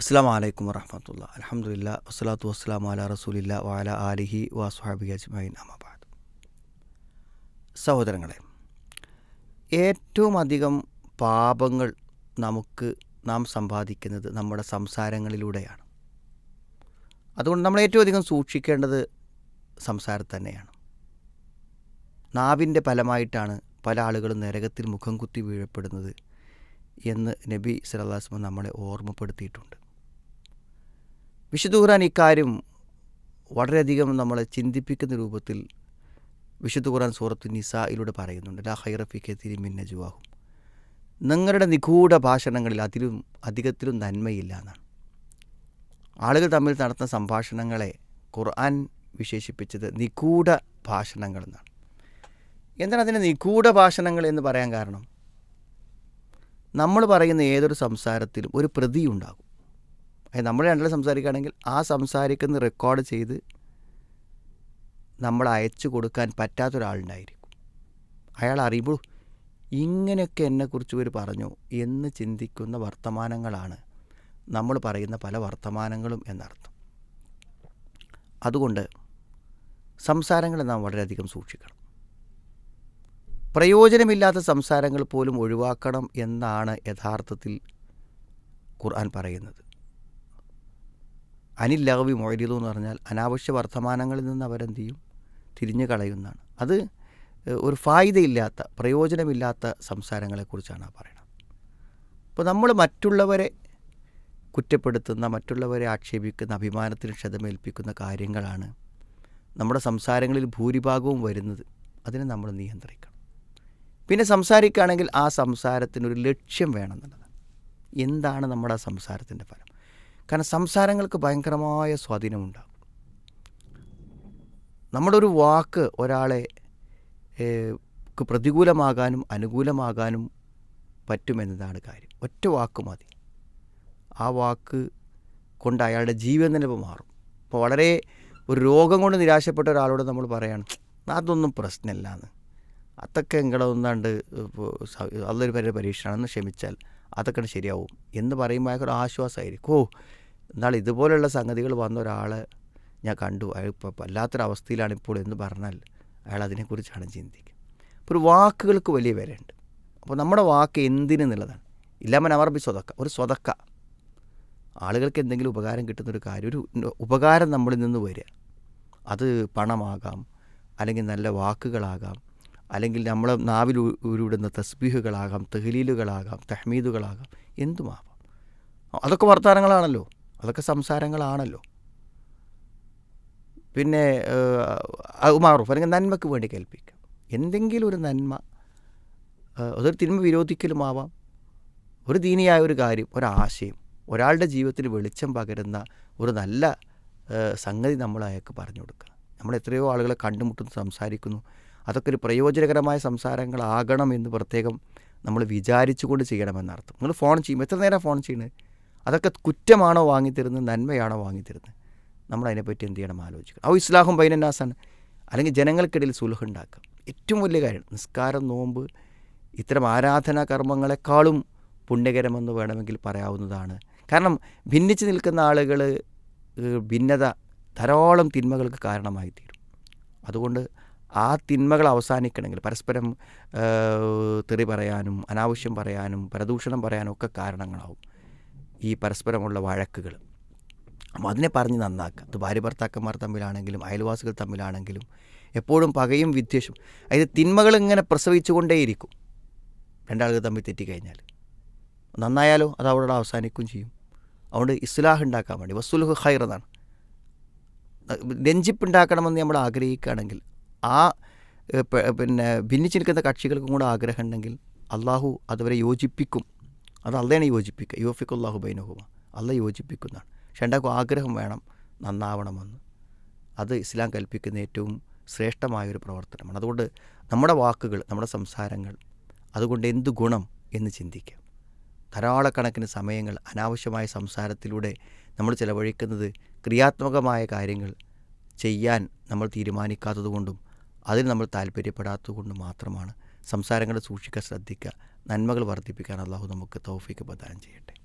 അസ്സാം വലൈക്കും വറഹമത്തുള്ള അലഹമുല്ല വസ്സലാത്തു വസ്സലാം അല റസൂലില്ല വാല ആലിഹി വാസുഹാബി അജ്മൈൻ അമബാദ് സഹോദരങ്ങളെ ഏറ്റവും അധികം പാപങ്ങൾ നമുക്ക് നാം സമ്പാദിക്കുന്നത് നമ്മുടെ സംസാരങ്ങളിലൂടെയാണ്. അതുകൊണ്ട് നമ്മൾ ഏറ്റവും അധികം സൂക്ഷിക്കേണ്ടത് സംസാരം തന്നെയാണ്. നാവിന്റെ ഫലമായിട്ടാണ് പല ആളുകളും നരകത്തിൽ മുഖം കുത്തി വീഴപ്പെടുന്നത് എന്ന് നബി സലഹ്ലാസ്മ നമ്മളെ ഓർമ്മപ്പെടുത്തിയിട്ടുണ്ട്. വിശുദ്ധ ഖുർആൻ ഇക്കാര്യം വളരെയധികം നമ്മളെ ചിന്തിപ്പിക്കുന്ന രൂപത്തിൽ വിശുദ്ധ ഖുർആൻ സൂറത്ത് നിസായിലൂടെ പറയുന്നുണ്ട്. ലാ ഹൈറഫിക്കെ തിരിമിന്ന ജുവാഹും നിങ്ങളുടെ നിഗൂഢ ഭാഷണങ്ങളിൽ അതിലും അധികത്തിലും നന്മയില്ല എന്നാണ്. ആളുകൾ തമ്മിൽ നടത്തുന്ന സംഭാഷണങ്ങളെ ഖുർആൻ വിശേഷിപ്പിച്ചത് നിഗൂഢ ഭാഷണങ്ങൾ എന്നാണ്. എന്താണ് അതിന് നിഗൂഢ ഭാഷണങ്ങൾ എന്ന് പറയാൻ കാരണം? നമ്മൾ പറയുന്ന ഏതൊരു സംസാരത്തിലും ഒരു പ്രതി ഉണ്ടാകും അതായത് നമ്മൾ രണ്ടിലും സംസാരിക്കുകയാണെങ്കിൽ ആ സംസാരിക്കുന്ന റെക്കോർഡ് ചെയ്ത് നമ്മൾ അയച്ചു കൊടുക്കാൻ പറ്റാത്തൊരാളുണ്ടായിരിക്കും അയാൾ അറിയുമ്പോൾ ഇങ്ങനെയൊക്കെ എന്നെക്കുറിച്ച് ഇവർ പറഞ്ഞു എന്ന് ചിന്തിക്കുന്ന വർത്തമാനങ്ങളാണ് നമ്മൾ പറയുന്ന പല വർത്തമാനങ്ങളും എന്നർത്ഥം. അതുകൊണ്ട് സംസാരങ്ങളെ നാം വളരെയധികം സൂക്ഷിക്കണം. പ്രയോജനമില്ലാത്ത സംസാരങ്ങൾ പോലും ഒഴിവാക്കണം എന്നാണ് യഥാർത്ഥത്തിൽ ഖുർആൻ പറയുന്നത്. അനില്ലകവി മൊഴിലു എന്ന് പറഞ്ഞാൽ അനാവശ്യ വർത്തമാനങ്ങളിൽ നിന്ന് അവരെന്ത് ചെയ്യും തിരിഞ്ഞു കളയുന്നതാണ്. അത് ഒരു ഫായിദയില്ലാത്ത പ്രയോജനമില്ലാത്ത സംസാരങ്ങളെക്കുറിച്ചാണ് ആ പറയുന്നത് അപ്പോൾ നമ്മൾ മറ്റുള്ളവരെ കുറ്റപ്പെടുത്തുന്ന മറ്റുള്ളവരെ ആക്ഷേപിക്കുന്ന അഭിമാനത്തിന് ക്ഷതമേൽപ്പിക്കുന്ന കാര്യങ്ങളാണ് നമ്മുടെ സംസാരങ്ങളിൽ ഭൂരിഭാഗവും വരുന്നത്. അതിനെ നമ്മൾ നിയന്ത്രിക്കണം. പിന്നെ സംസാരിക്കുകയാണെങ്കിൽ ആ സംസാരത്തിനൊരു ലക്ഷ്യം വേണമെന്നുള്ളതാണ് എന്താണ് നമ്മുടെ ആ സംസാരത്തിന്റെ ഫലം? കാരണം സംസാരങ്ങൾക്ക് ഭയങ്കരമായ സ്വാധീനമുണ്ടാകും. നമ്മുടെ ഒരു വാക്ക് ഒരാളെ പ്രതികൂലമാകാനും അനുകൂലമാകാനും പറ്റുമെന്നതാണ് കാര്യം. ഒറ്റ വാക്ക് മതി. ആ വാക്ക് കൊണ്ട് അയാളുടെ ജീവൻ തന്നെ മാറും. അപ്പോൾ വളരെ ഒരു രോഗം കൊണ്ട് നിരാശപ്പെട്ട ഒരാളോട് നമ്മൾ പറയണം അതൊന്നും പ്രശ്നമില്ല എന്ന് അതൊക്കെ എങ്ങളൊന്നാണ്ട് അതൊരു പരി പരീക്ഷയാണെന്ന് ക്ഷമിച്ചാൽ അതൊക്കെ ശരിയാവും. എന്ന് പറയുമ്പോൾ അയാൾക്കൊരു ആശ്വാസമായിരിക്കും. ഓ എന്നാൽ ഇതുപോലുള്ള സംഗതികൾ വന്ന ഒരാളെ ഞാൻ കണ്ടു. അയാൾ ഇപ്പോൾ വല്ലാത്തൊരവസ്ഥയിലാണ് ഇപ്പോൾ എന്ന് പറഞ്ഞാൽ അയാൾ അതിനെക്കുറിച്ചാണ് ചിന്തിക്കുക. അപ്പോൾ ഒരു വാക്കുകൾക്ക് വലിയ വിലയുണ്ട്. അപ്പോൾ നമ്മുടെ വാക്ക് എന്തിനെന്നുള്ളതാണ്. ഇല്ലാമൻ അമർബി സ്വതക്ക ഒരു സ്വതക്ക. ആളുകൾക്ക് എന്തെങ്കിലും ഉപകാരം കിട്ടുന്നൊരു കാര്യം ഒരു ഉപകാരം നമ്മളിൽ നിന്ന് വരിക. അത് പണമാകാം അല്ലെങ്കിൽ നല്ല വാക്കുകളാകാം അല്ലെങ്കിൽ നമ്മൾ നാവിൽ ഉരുവിടുന്ന തസ്ബീഹുകളാകാം തെഹലീലുകളാകാം തഹ്മീദുകളാകാം എന്തുമാവാം. അതൊക്കെ വർത്തമാനങ്ങളാണല്ലോ. അതൊക്കെ സംസാരങ്ങളാണല്ലോ. പിന്നെ മാറും അല്ലെങ്കിൽ നന്മയ്ക്ക് വേണ്ടി കേൾപ്പിക്കാം എന്തെങ്കിലും ഒരു നന്മ അതൊരു തിന്മ വിരോധിക്കലുമാവാം ഒരു ദീനിയായ ഒരു കാര്യം ഒരാശയം ഒരാളുടെ ജീവിതത്തിൽ വെളിച്ചം പകരുന്ന ഒരു നല്ല സംഗതി നമ്മൾ അയാൾക്ക് പറഞ്ഞു കൊടുക്കുക. നമ്മൾ എത്രയോ ആളുകളെ കണ്ടുമുട്ടുന്നു സംസാരിക്കുന്നു. അതൊക്കെ ഒരു പ്രയോജനകരമായ സംസാരങ്ങളാകണം എന്ന് പ്രത്യേകം നമ്മൾ വിചാരിച്ചുകൊണ്ട് ചെയ്യണമെന്നർത്ഥം. നിങ്ങൾ ഫോൺ ചെയ്യുമ്പോൾ എത്ര നേരം ഫോൺ ചെയ്യുന്നത് അതൊക്കെ കുറ്റമാണോ വാങ്ങിത്തരുന്നത് നന്മയാണോ വാങ്ങിത്തരുന്നത്? നമ്മൾ അതിനെപ്പറ്റി എന്ത് ചെയ്യണം ആലോചിക്കണം. ഔ ഇസ്ലാഹും ബൈനന്നാസാണ്. അല്ലെങ്കിൽ ജനങ്ങൾക്കിടയിൽ സുലഹ് ഉണ്ടാക്കുക ഏറ്റവും വലിയ കാര്യം നിസ്കാരം നോമ്പ് ഇത്തരം ആരാധനാ കർമ്മങ്ങളെക്കാളും പുണ്യകരമെന്ന് വേണമെങ്കിൽ പറയാവുന്നതാണ്. കാരണം ഭിന്നിച്ച് നിൽക്കുന്ന ആളുകൾ ഭിന്നത ധാരാളം തിന്മകൾക്ക് കാരണമായി തീരും അതുകൊണ്ട് ആ തിന്മകൾ അവസാനിക്കണമെങ്കിൽ പരസ്പരം തെറി പറയാനും അനാവശ്യം പറയാനും പരദൂഷണം പറയാനും ഒക്കെ കാരണങ്ങളാവും. ഈ പരസ്പരമുള്ള വഴക്കുകൾ. അപ്പോൾ അതിനെ പറഞ്ഞ് നന്നാക്കുക. അത് ഭാര്യ ഭർത്താക്കന്മാർ തമ്മിലാണെങ്കിലും അയൽവാസികൾ തമ്മിലാണെങ്കിലും എപ്പോഴും പകയും വിദ്വേഷം അതായത് തിന്മകൾ ഇങ്ങനെ പ്രസവിച്ചുകൊണ്ടേയിരിക്കും. രണ്ടാളുകൾ തമ്മിൽ തെറ്റിക്കഴിഞ്ഞാൽ. നന്നായാലോ അത് അവിടെ അവസാനിക്കുകയും ചെയ്യും. അതുകൊണ്ട് ഇസ്ലാഹ് ഉണ്ടാക്കാൻ വേണ്ടി. വസുലുഹ് ഹൈർ എന്നാണ്. രഞ്ജിപ്പ് ഉണ്ടാക്കണമെന്ന് നമ്മൾ ആഗ്രഹിക്കുകയാണെങ്കിൽ ആ പിന്നെ ഭിന്നിച്ചിരിക്കുന്ന കക്ഷികൾക്കും കൂടെ ആഗ്രഹമുണ്ടെങ്കിൽ അള്ളാഹു അതുവരെ യോജിപ്പിക്കും. അത് അള്ളയാണ് യോജിപ്പിക്കുക യോഫിക്കുള്ളാഹു ബൈനഹുമ. അള്ള യോജിപ്പിക്കുന്നതാണ്. പക്ഷെ ഉണ്ടാക്കും ആഗ്രഹം വേണം നന്നാവണമെന്ന്. അത് ഇസ്ലാം കൽപ്പിക്കുന്ന ഏറ്റവും ശ്രേഷ്ഠമായൊരു പ്രവർത്തനമാണ്. അതുകൊണ്ട് നമ്മുടെ വാക്കുകൾ നമ്മുടെ സംസാരങ്ങൾ അതുകൊണ്ട് എന്ത് ഗുണം എന്ന് ചിന്തിക്കാം. ധാരാളക്കണക്കിന് സമയങ്ങൾ അനാവശ്യമായ സംസാരത്തിലൂടെ നമ്മൾ ചിലവഴിക്കുന്നത് ക്രിയാത്മകമായ കാര്യങ്ങൾ ചെയ്യാൻ നമ്മൾ തീരുമാനിക്കാത്തതുകൊണ്ടും അതിന് നമ്മൾ താല്പര്യപ്പെടാത്തതുകൊണ്ടും മാത്രമാണ് സംസാരങ്ങൾ സൂക്ഷിക്കാൻ ശ്രദ്ധിക്കുക. നന്മകൾ വർദ്ധിപ്പിക്കാൻ അള്ളാഹു നമുക്ക് തൗഫീക്ക് പ്രദാനം ചെയ്യട്ടെ.